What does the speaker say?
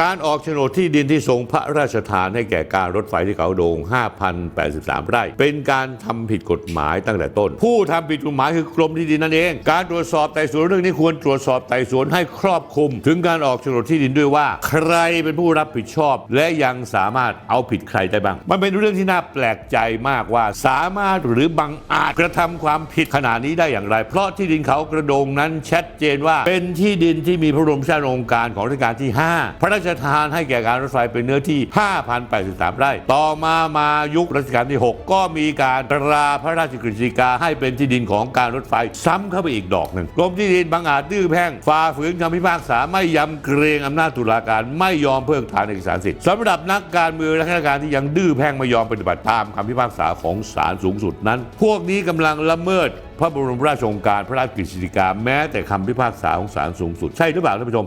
การออกโฉนดที่ดินที่ทรงพระราชทานให้แก่การรถไฟที่เขาโดง 5,083 ไร่ เป็นการทำผิดกฎหมายตั้งแต่ต้น ผู้ทำผิดกฎหมายคือกรมที่ดินนั่นเอง การตรวจสอบไต่สวนเรื่องนี้ควรตรวจสอบไต่สวนให้ครอบคลุม ถึงการออกโฉนดที่ดินด้วยว่า ใครเป็นผู้รับผิดชอบ และยังสามารถเอาผิดใครได้บ้าง มันเป็นเรื่องที่น่าแปลกใจมากว่า สามารถหรือบังอาจกระทำความผิดขนาดนี้ได้อย่างไร เพราะที่ดินเขากระโดงนั้นชัดเจนว่าเป็นที่ดินที่มีพระบรมราชาองค์การของรัชกาลที่ 5 พระราชชทานให้แก่การรถไฟเป็นเนื้อที่ 5,083 ไร่ ต่อมามายุครัชกาลที่ 6 ก็มีการตราพระราชกฤษฎีกาให้เป็นที่ดินของการรถไฟซ้ำเข้าไปอีกดอกหนึ่งกรมที่ดินบางอาจดื้อแพ่งฝ่าฝืนคำพิพากษาไม่ยำเกรงอำนาจตุลาการไม่ยอมเพิกถอนเอกสารสิทธิ์สำหรับนักการเมืองและข้าราชการที่ยังดื้อแพ่งไม่ยอมปฏิบัติตามคำพิพากษาของศาลสูงสุดนั้น พวกนี้กำลังละเมิดพระบรมราชโองการพระราชกฤษฎีกาแม้แต่คำพิพากษาของศาลสูงสุด ใช่หรือเปล่าท่านผู้ชม